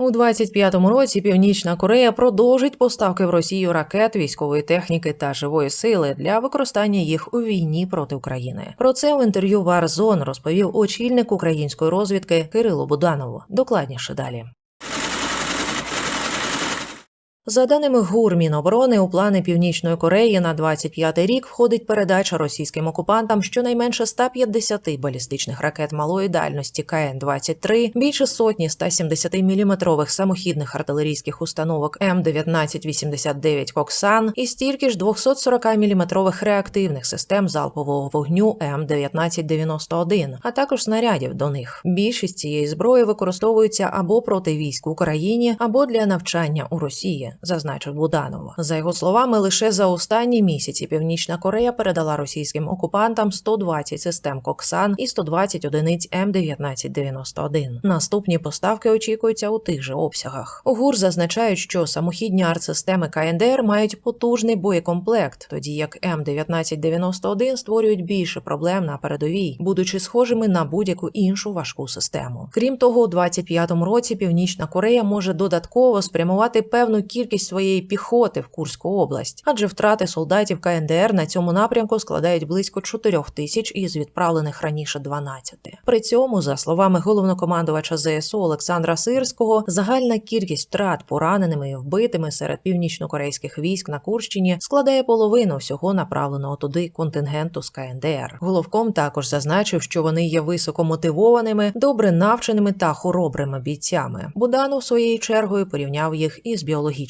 У 25-му році Північна Корея продовжить поставки в Росію ракет, військової техніки та живої сили для використання їх у війні проти України. Про це в інтерв'ю Варзон розповів очільник української розвідки Кирило Буданов. Докладніше далі. За даними ГУР Міноборони, у плани Північної Кореї на 25-й рік входить передача російським окупантам щонайменше 150 балістичних ракет малої дальності КН-23, більше сотні 170-мм самохідних артилерійських установок М1989 Коксан і стільки ж 240-мм реактивних систем залпового вогню М1991, а також снарядів до них. Більшість цієї зброї використовується або проти військ в Україні, або для навчання у Росії зазначив Буданов. За його словами, лише за останні місяці Північна Корея передала російським окупантам 120 систем Коксан і 120 одиниць М1991. Наступні поставки очікуються у тих же обсягах. У ГУР зазначають, що самохідні артсистеми КНДР мають потужний боєкомплект, тоді як М1991 створюють більше проблем на передовій, будучи схожими на будь-яку іншу важку систему. Крім того, у 25-му році Північна Корея може додатково спрямувати певну кількість своєї піхоти в Курську область, адже втрати солдатів КНДР на цьому напрямку складають близько 4 тисяч із відправлених раніше 12. При цьому, за словами головнокомандувача ЗСУ Олександра Сирського, загальна кількість втрат пораненими і вбитими серед північнокорейських військ на Курщині складає половину всього направленого туди контингенту з КНДР. Головком також зазначив, що вони є високомотивованими, добре навченими та хоробрими бійцями. Буданов своєю чергою порівняв їх із біологічними